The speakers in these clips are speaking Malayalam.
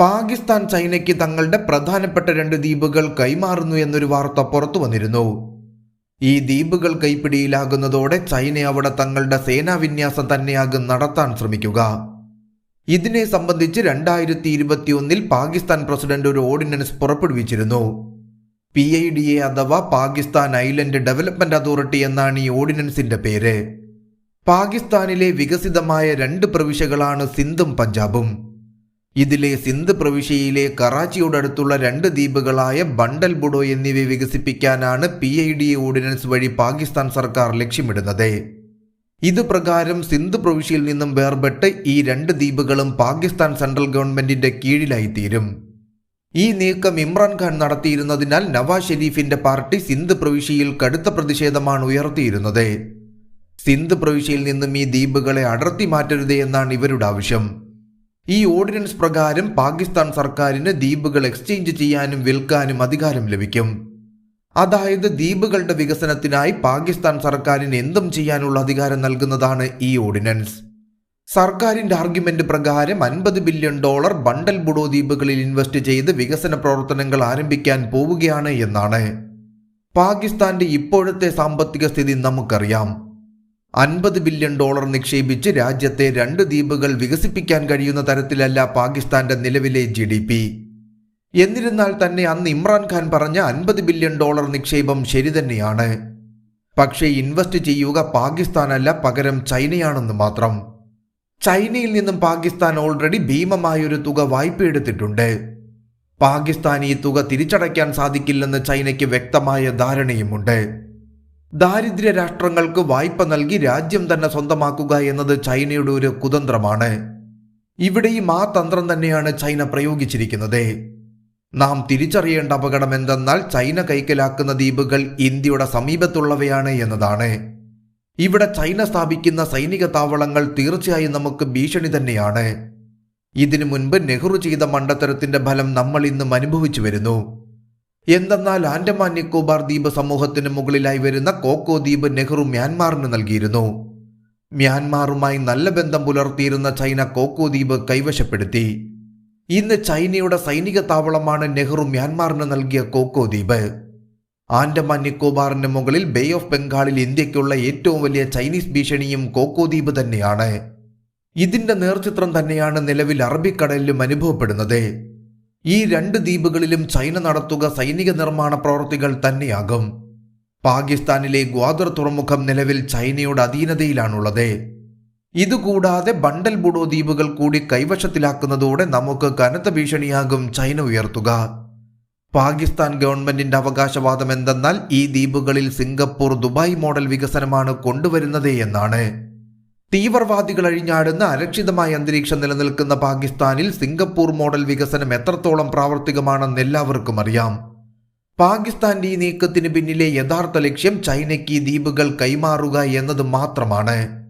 പാകിസ്ഥാൻ ചൈനയ്ക്ക് തങ്ങളുടെ പ്രധാനപ്പെട്ട രണ്ട് ദ്വീപുകൾ കൈമാറുന്നു എന്നൊരു വാർത്ത പുറത്തു വന്നിരുന്നു. ഈ ദ്വീപുകൾ കൈപ്പിടിയിലാകുന്നതോടെ ചൈന അവിടെ തങ്ങളുടെ സേനാവിന്യാസം തന്നെയാകും നടത്താൻ ശ്രമിക്കുക. ഇതിനെ സംബന്ധിച്ച് രണ്ടായിരത്തി ഇരുപത്തിയൊന്നിൽ പാകിസ്ഥാൻ പ്രസിഡന്റ് ഒരു ഓർഡിനൻസ് പുറപ്പെടുവിച്ചിരുന്നു. പി ഐ ഡി എ അഥവാ പാകിസ്ഥാൻ ഐലൻഡ് ഡെവലപ്മെന്റ് അതോറിറ്റി എന്നാണ് ഈ ഓർഡിനൻസിന്റെ പേര്. പാകിസ്ഥാനിലെ വികസിതമായ രണ്ട് പ്രവിശ്യകളാണ് സിന്ധും പഞ്ചാബും. ഇതിലെ സിന്ധ് പ്രവിശ്യയിലെ കറാച്ചിയുടെ അടുത്തുള്ള രണ്ട് ദ്വീപുകളായ ബണ്ടൽ ബുഡോ എന്നിവയെ വികസിപ്പിക്കാനാണ് പി ഐ ഡി ഓർഡിനൻസ് വഴി പാകിസ്ഥാൻ സർക്കാർ ലക്ഷ്യമിടുന്നത്. ഇതുപ്രകാരം സിന്ധ് പ്രവിശ്യയിൽ നിന്നും വേർപെട്ട് ഈ രണ്ട് ദ്വീപുകളും പാകിസ്ഥാൻ സെൻട്രൽ ഗവൺമെന്റിന്റെ കീഴിലായിത്തീരും. ഈ നീക്കം ഇമ്രാൻഖാൻ നടത്തിയിരുന്നതിനാൽ നവാസ് ഷെരീഫിന്റെ പാർട്ടി സിന്ധ് പ്രവിശ്യയിൽ കടുത്ത പ്രതിഷേധമാണ് ഉയർത്തിയിരുന്നത്. സിന്ധ് പ്രവിശ്യയിൽ നിന്നും ഈ ദ്വീപുകളെ അടർത്തി മാറ്റരുത് എന്നാണ് ഇവരുടെ ആവശ്യം. ഈ ഓർഡിനൻസ് പ്രകാരം പാകിസ്ഥാൻ സർക്കാരിന് ദ്വീപുകൾ എക്സ്ചേഞ്ച് ചെയ്യാനും വിൽക്കാനും അധികാരം ലഭിക്കും. അതായത് ദ്വീപുകളുടെ വികസനത്തിനായി പാകിസ്ഥാൻ സർക്കാരിന് എന്തും ചെയ്യാനുള്ള അധികാരം നൽകുന്നതാണ് ഈ ഓർഡിനൻസ്. സർക്കാരിന്റെ ആർഗ്യുമെന്റ് പ്രകാരം അൻപത് ബില്യൺ ഡോളർ ബണ്ടൽ ബുഡോ ദ്വീപുകളിൽ ഇൻവെസ്റ്റ് ചെയ്ത് വികസന പ്രവർത്തനങ്ങൾ ആരംഭിക്കാൻ പോവുകയാണ് എന്നാണ്. പാകിസ്ഥാന്റെ ഇപ്പോഴത്തെ സാമ്പത്തിക സ്ഥിതി നമുക്കറിയാം. അൻപത് ബില്യൺ ഡോളർ നിക്ഷേപിച്ച് രാജ്യത്തെ രണ്ട് ദ്വീപുകൾ വികസിപ്പിക്കാൻ കഴിയുന്ന തരത്തിലല്ല പാകിസ്ഥാന്റെ നിലവിലെ ജി ഡി പി. എന്നിരുന്നാൽ തന്നെ അന്ന് ഇമ്രാൻഖാൻ പറഞ്ഞ അൻപത് ബില്യൺ ഡോളർ നിക്ഷേപം ശരി തന്നെയാണ്. പക്ഷേ ഇൻവെസ്റ്റ് ചെയ്യുക പാകിസ്ഥാനല്ല പകരം ചൈനയാണെന്ന് മാത്രം. ചൈനയിൽ നിന്നും പാകിസ്ഥാൻ ഓൾറെഡി ഭീമമായൊരു തുക വായ്പ എടുത്തിട്ടുണ്ട്. പാകിസ്ഥാൻ ഈ തുക തിരിച്ചടയ്ക്കാൻ സാധിക്കില്ലെന്ന് ചൈനയ്ക്ക് വ്യക്തമായ ധാരണയുമുണ്ട്. ദാരിദ്ര്യ രാഷ്ട്രങ്ങൾക്ക് വായ്പ നൽകി രാജ്യം തന്നെ സ്വന്തമാക്കുക എന്നത് ചൈനയുടെ ഒരു കുതന്ത്രമാണ്. ഇവിടെയും ആ തന്ത്രം തന്നെയാണ് ചൈന പ്രയോഗിച്ചിരിക്കുന്നത്. നാം തിരിച്ചറിയേണ്ട അപകടം എന്തെന്നാൽ ചൈന കൈക്കലാക്കുന്ന ദ്വീപുകൾ ഇന്ത്യയുടെ സമീപത്തുള്ളവയാണ് എന്നതാണ്. ഇവിടെ ചൈന സ്ഥാപിക്കുന്ന സൈനിക താവളങ്ങൾ തീർച്ചയായും നമുക്ക് ഭീഷണി തന്നെയാണ്. ഇതിനു മുൻപ് നെഹ്റു ചെയ്ത മണ്ടത്തരത്തിന്റെ ഫലം നമ്മൾ ഇന്നും അനുഭവിച്ചു വരുന്നു. എന്തെന്നാൽ ആൻഡമാൻ നിക്കോബാർ ദ്വീപ് സമൂഹത്തിന് മുകളിലായി വരുന്ന കോക്കോ ദ്വീപ് നെഹ്റു മ്യാൻമാറിന് നൽകിയിരുന്നു. മ്യാൻമാറുമായി നല്ല ബന്ധം പുലർത്തിയിരുന്ന ചൈന കോക്കോ ദ്വീപ് കൈവശപ്പെടുത്തി. ഇന്ന് ചൈനയുടെ സൈനിക താവളമാണ് നെഹ്റു മ്യാൻമാറിന് നൽകിയ കോക്കോ ദ്വീപ്. ആൻഡമാൻ നിക്കോബാറിന് മുകളിൽ ബേ ഓഫ് ബംഗാളിൽ ഇന്ത്യയ്ക്കുള്ള ഏറ്റവും വലിയ ചൈനീസ് ഭീഷണിയും കോക്കോ ദ്വീപ് തന്നെയാണ്. ഇതിന്റെ നേർചിത്രം തന്നെയാണ് നിലവിൽ അറബിക്കടലിലും അനുഭവപ്പെടുന്നത്. ഈ രണ്ട് ദ്വീപുകളിലും ചൈന നടത്തുക സൈനിക നിർമ്മാണ പ്രവൃത്തികൾ തന്നെയാകും. പാകിസ്ഥാനിലെ ഗ്വാദർ തുറമുഖം നിലവിൽ ചൈനയുടെ അധീനതയിലാണുള്ളത്. ഇതുകൂടാതെ ബണ്ടൽ ബുഡോ ദ്വീപുകൾ കൂടി കൈവശത്തിലാക്കുന്നതോടെ നമുക്ക് കനത്ത ഭീഷണിയാകും ചൈന ഉയർത്തുക. പാകിസ്ഥാൻ ഗവൺമെന്റിന്റെ അവകാശവാദം എന്തെന്നാൽ ഈ ദ്വീപുകളിൽ സിംഗപ്പൂർ ദുബായ് മോഡൽ വികസനമാണ് കൊണ്ടുവരുന്നത് എന്നാണ്. തീവ്രവാദികൾ അഴിഞ്ഞാടുന്ന അരക്ഷിതമായ അന്തരീക്ഷം നിലനിൽക്കുന്ന പാകിസ്ഥാനിൽ സിംഗപ്പൂർ മോഡൽ വികസനം എത്രത്തോളം പ്രാവർത്തികമാണെന്ന് എല്ലാവർക്കും അറിയാം. പാകിസ്ഥാന്റെ ഈ നീക്കത്തിന് പിന്നിലെ യഥാർത്ഥ ലക്ഷ്യം ചൈനയ്ക്ക് ഈ ദ്വീപുകൾ കൈമാറുക എന്നത് മാത്രമാണ്.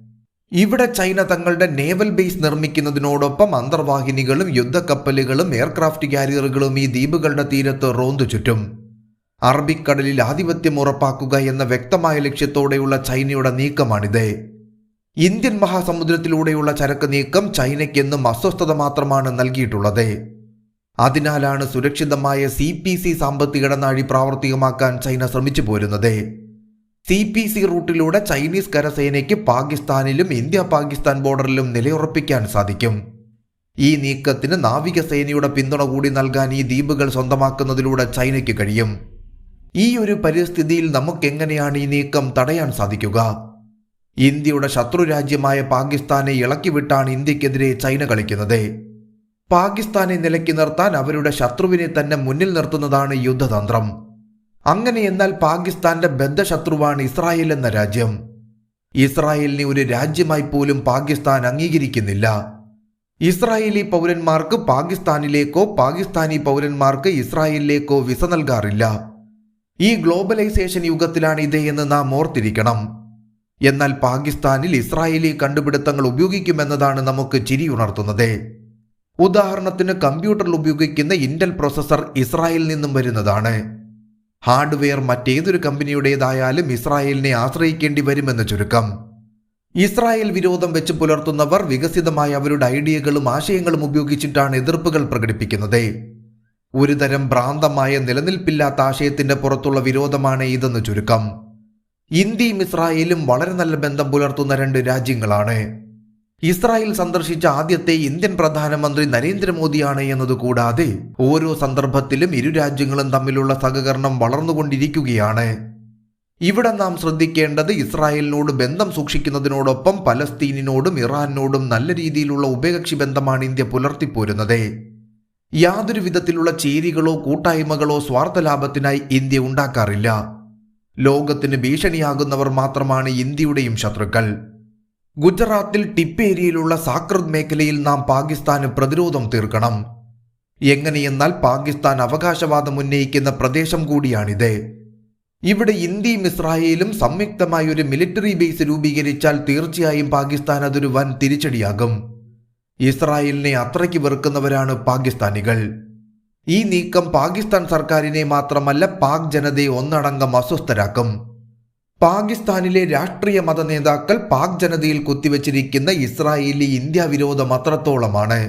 ഇവിടെ ചൈന തങ്ങളുടെ നേവൽ ബേസ് നിർമ്മിക്കുന്നതിനോടൊപ്പം അന്തർവാഹിനികളും യുദ്ധക്കപ്പലുകളും എയർക്രാഫ്റ്റ് കാരിയറുകളും ഈ ദ്വീപുകളുടെ തീരത്ത് റോന്തു ചുറ്റും. അറബിക്കടലിൽ ആധിപത്യം ഉറപ്പാക്കുക എന്ന വ്യക്തമായ ലക്ഷ്യത്തോടെയുള്ള ചൈനയുടെ നീക്കമാണിത്. ഇന്ത്യൻ മഹാസമുദ്രത്തിലൂടെയുള്ള ചരക്ക് നീക്കം ചൈനയ്ക്കെന്നും അസ്വസ്ഥത മാത്രമാണ് നൽകിയിട്ടുള്ളത്. അതിനാലാണ് സുരക്ഷിതമായ സി പി സി സാമ്പത്തിക ഇടനാഴി പ്രാവർത്തികമാക്കാൻ ചൈന ശ്രമിച്ചു പോരുന്നത്. സി പി സി റൂട്ടിലൂടെ ചൈനീസ് കരസേനയ്ക്ക് പാകിസ്ഥാനിലും ഇന്ത്യ പാകിസ്ഥാൻ ബോർഡറിലും നിലയുറപ്പിക്കാൻ സാധിക്കും. ഈ നീക്കത്തിന് നാവികസേനയുടെ പിന്തുണ കൂടി നൽകാൻ ഈ ദ്വീപുകൾ സ്വന്തമാക്കുന്നതിലൂടെ ചൈനയ്ക്ക് കഴിയും. ഈ ഒരു പരിസ്ഥിതിയിൽ നമുക്കെങ്ങനെയാണ് ഈ നീക്കം തടയാൻ സാധിക്കുക? ഇന്ത്യയുടെ ശത്രുരാജ്യമായ പാകിസ്ഥാനെ ഇളക്കിവിട്ടാണ് ഇന്ത്യക്കെതിരെ ചൈന കളിക്കുന്നത്. പാകിസ്ഥാനെ നിലയ്ക്ക് നിർത്താൻ അവരുടെ ശത്രുവിനെ തന്നെ മുന്നിൽ നിർത്തുന്നതാണ് യുദ്ധതന്ത്രം. അങ്ങനെ എന്നാൽ പാകിസ്ഥാന്റെ ബദ്ധശത്രുവാണ് ഇസ്രായേൽ എന്ന രാജ്യം. ഇസ്രായേലിനെ ഒരു രാജ്യമായി പോലും പാകിസ്ഥാൻ അംഗീകരിക്കുന്നില്ല. ഇസ്രായേലി പൗരന്മാർക്ക് പാകിസ്ഥാനിലേക്കോ പാകിസ്ഥാനി പൗരന്മാർക്ക് ഇസ്രായേലിലേക്കോ വിസ നൽകാറില്ല. ഈ ഗ്ലോബലൈസേഷൻ യുഗത്തിലാണ് ഇത് എന്ന് നാം ഓർത്തിരിക്കണം. എന്നാൽ പാകിസ്ഥാനിൽ ഇസ്രായേലി കണ്ടുപിടുത്തങ്ങൾ ഉപയോഗിക്കുമെന്നതാണ് നമുക്ക് ചിരിയുണർത്തുന്നത് ഉദാഹരണത്തിന് കമ്പ്യൂട്ടറിൽ ഉപയോഗിക്കുന്ന ഇന്റൽ പ്രോസസർ ഇസ്രായേലിൽ നിന്നും വരുന്നതാണ്. ഹാർഡ്വെയർ മറ്റേതൊരു കമ്പനിയുടേതായാലും ഇസ്രായേലിനെ ആശ്രയിക്കേണ്ടി വരുമെന്ന് ചുരുക്കം. ഇസ്രായേൽ വിരോധം വെച്ച് പുലർത്തുന്നവർ വികസിതമായ അവരുടെ ഐഡിയകളും ആശയങ്ങളും ഉപയോഗിച്ചിട്ടാണ് എതിർപ്പുകൾ പ്രകടിപ്പിക്കുന്നത്. ഒരുതരം ഭ്രാന്തമായ നിലനിൽപ്പില്ലാത്ത ആശയത്തിന്റെ പുറത്തുള്ള വിരോധമാണ് ഇതെന്ന് ചുരുക്കം. ഇന്ത്യയും ഇസ്രായേലും വളരെ നല്ല ബന്ധം പുലർത്തുന്ന രണ്ട് രാജ്യങ്ങളാണ്. ഇസ്രായേൽ സന്ദർശിച്ച ആദ്യത്തെ ഇന്ത്യൻ പ്രധാനമന്ത്രി നരേന്ദ്രമോദിയാണ് എന്നതുകൂടാതെ ഓരോ സന്ദർഭത്തിലും ഇരു രാജ്യങ്ങളും തമ്മിലുള്ള സഹകരണം വളർന്നുകൊണ്ടിരിക്കുകയാണ്. ഇവിടെ നാം ശ്രദ്ധിക്കേണ്ടത് ഇസ്രായേലിനോട് ബന്ധം സൂക്ഷിക്കുന്നതിനോടൊപ്പം പലസ്തീനിനോടും ഇറാനോടും നല്ല രീതിയിലുള്ള ഉഭയകക്ഷി ബന്ധമാണ് ഇന്ത്യ പുലർത്തിപ്പോരുന്നത്. യാതൊരു വിധത്തിലുള്ള ചേരികളോ കൂട്ടായ്മകളോ സ്വാർത്ഥ ലാഭത്തിനായി ഇന്ത്യ ഉണ്ടാക്കാറില്ല. ലോകത്തിന് ഭീഷണിയാകുന്നവർ മാത്രമാണ് ഇന്ത്യയുടെയും ശത്രുക്കൾ. ഗുജറാത്തിൽ ടിപ്പ് ഏരിയയിലുള്ള സാക്രത് മേഖലയിൽ നാം പാകിസ്ഥാന് പ്രതിരോധം തീർക്കണം. എങ്ങനെയെന്നാൽ പാകിസ്ഥാൻ അവകാശവാദം ഉന്നയിക്കുന്ന പ്രദേശം കൂടിയാണിത്. ഇവിടെ ഇന്ത്യയും ഇസ്രായേലും സംയുക്തമായ ഒരു മിലിറ്ററി ബേസ് രൂപീകരിച്ചാൽ തീർച്ചയായും പാകിസ്ഥാൻ അതൊരു വൻ തിരിച്ചടിയാകും. ഇസ്രായേലിനെ അത്രയ്ക്ക് വെറുക്കുന്നവരാണ് പാകിസ്ഥാനികൾ. ഈ നീക്കം പാകിസ്ഥാൻ സർക്കാരിനെ മാത്രമല്ല പാക് ജനതയെ ഒന്നടങ്കം അസ്വസ്ഥരാക്കും. പാകിസ്ഥാനിലെ രാഷ്ട്രീയ മത നേതാക്കൾ പാക് ജനതയിൽ കുത്തിവച്ചിരിക്കുന്ന ഇസ്രായേലി ഇന്ത്യ വിരോധം അത്രത്തോളമാണ്.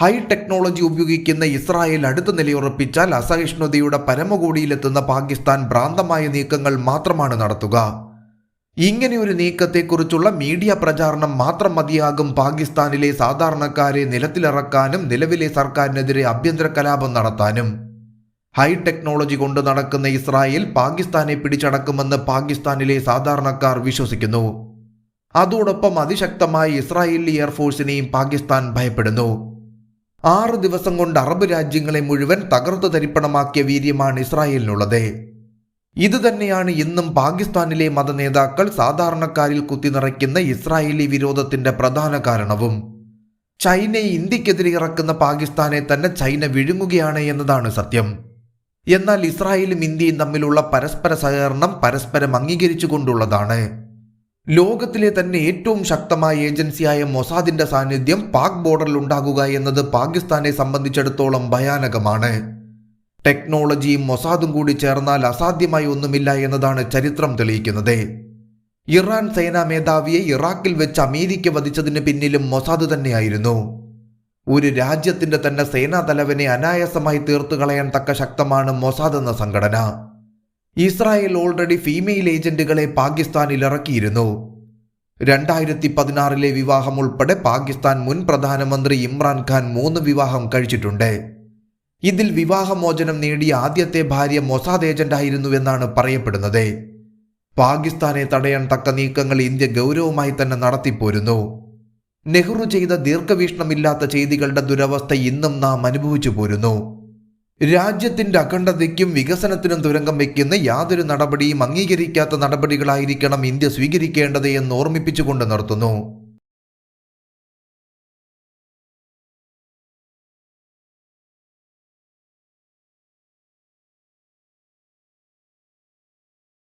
ഹൈ ടെക്നോളജി ഉപയോഗിക്കുന്ന ഇസ്രായേൽ അടുത്ത നിലയുറപ്പിച്ചാൽ അസഹിഷ്ണുതയുടെ പരമകോടിയിലെത്തുന്ന പാകിസ്ഥാൻ ഭ്രാന്തമായ നീക്കങ്ങൾ മാത്രമാണ് നടത്തുക. ഇങ്ങനെ ഒരു നീക്കത്തെക്കുറിച്ചുള്ള മീഡിയ പ്രചാരണം മാത്രം മതിയാകും പാകിസ്ഥാനിലെ സാധാരണക്കാരെ നിലത്തിലിറക്കാനും നിലവിലെ സർക്കാരിനെതിരെ ആഭ്യന്തര കലാപം നടത്താനും. ഹൈ ടെക്നോളജി കൊണ്ട് നടക്കുന്ന ഇസ്രായേൽ പാകിസ്ഥാനെ പിടിച്ചടക്കുമെന്ന് പാകിസ്ഥാനിലെ സാധാരണക്കാർ വിശ്വസിക്കുന്നു. അതോടൊപ്പം അതിശക്തമായ ഇസ്രായേലി എയർഫോഴ്സിനെയും പാകിസ്ഥാൻ ഭയപ്പെടുന്നു. ആറ് ദിവസം കൊണ്ട് അറബ് രാജ്യങ്ങളെ മുഴുവൻ തകർത്തു തരിപ്പണമാക്കിയ വീര്യമാണ് ഇസ്രായേലിനുള്ളത്. ഇത് തന്നെയാണ് ഇന്നും പാകിസ്ഥാനിലെ മതനേതാക്കൾ സാധാരണക്കാരിൽ കുത്തിനിറയ്ക്കുന്ന ഇസ്രായേലി വിരോധത്തിന്റെ പ്രധാന കാരണവും. ചൈനയെ ഇന്ത്യക്കെതിരെ ഇറക്കുന്ന പാകിസ്ഥാനെ തന്നെ ചൈന വിഴുങ്ങുകയാണ് എന്നതാണ് സത്യം. എന്നാൽ ഇസ്രായേലും ഇന്ത്യയും തമ്മിലുള്ള പരസ്പര സഹകരണം പരസ്പരം അംഗീകരിച്ചുകൊണ്ടുള്ളതാണ്. ലോകത്തിലെ തന്നെ ഏറ്റവും ശക്തമായ ഏജൻസിയായ മൊസാദിന്റെ സാന്നിധ്യം പാക് ബോർഡറിൽ ഉണ്ടാകുക എന്നത് പാകിസ്ഥാനെ സംബന്ധിച്ചിടത്തോളം ഭയാനകമാണ്. ടെക്നോളജിയും മൊസാദും കൂടി ചേർന്നാൽ അസാധ്യമായി ഒന്നുമില്ല എന്നതാണ് ചരിത്രം തെളിയിക്കുന്നത്. ഇറാൻ സേനാ മേധാവിയെ ഇറാഖിൽ വെച്ച് അമേരിക്ക വധിച്ചതിന് പിന്നിലും മൊസാദ് തന്നെയായിരുന്നു. ഒരു രാജ്യത്തിന്റെ തന്നെ സേനാ തലവനെ അനായാസമായി തീർത്തു കളയാൻ തക്ക ശക്തമാണ് മൊസാദ് എന്ന സംഘടന. ഇസ്രായേൽ ഓൾറെഡി ഫീമെയിൽ ഏജന്റുകളെ പാകിസ്ഥാനിൽ ഇറക്കിയിരുന്നു. രണ്ടായിരത്തി പതിനാറിലെ വിവാഹം ഉൾപ്പെടെ പാകിസ്ഥാൻ മുൻ പ്രധാനമന്ത്രി ഇമ്രാൻഖാൻ മൂന്ന് വിവാഹം കഴിച്ചിട്ടുണ്ട്. ഇതിൽ വിവാഹമോചനം നേടിയ ആദ്യത്തെ ഭാര്യ മൊസാദ് ഏജന്റായിരുന്നുവെന്നാണ് പറയപ്പെടുന്നത്. പാകിസ്ഥാനെ തടയാൻ തക്ക നീക്കങ്ങൾ ഇന്ത്യ ഗൗരവമായി തന്നെ നടത്തിപ്പോരുന്നു. നെഹ്റു ചെയ്ത ദീർഘവീക്ഷണമില്ലാത്ത ചെയ്തികളുടെ ദുരവസ്ഥ ഇന്നും നാം അനുഭവിച്ചു പോരുന്നു. രാജ്യത്തിന്റെ അഖണ്ഡതയ്ക്കും വികസനത്തിനും തുരങ്കം വയ്ക്കുന്ന യാതൊരു നടപടിയും അംഗീകരിക്കാത്ത നടപടികളായിരിക്കണം ഇന്ത്യ സ്വീകരിക്കേണ്ടത് എന്ന് ഓർമ്മിപ്പിച്ചുകൊണ്ട് നിർത്തുന്നു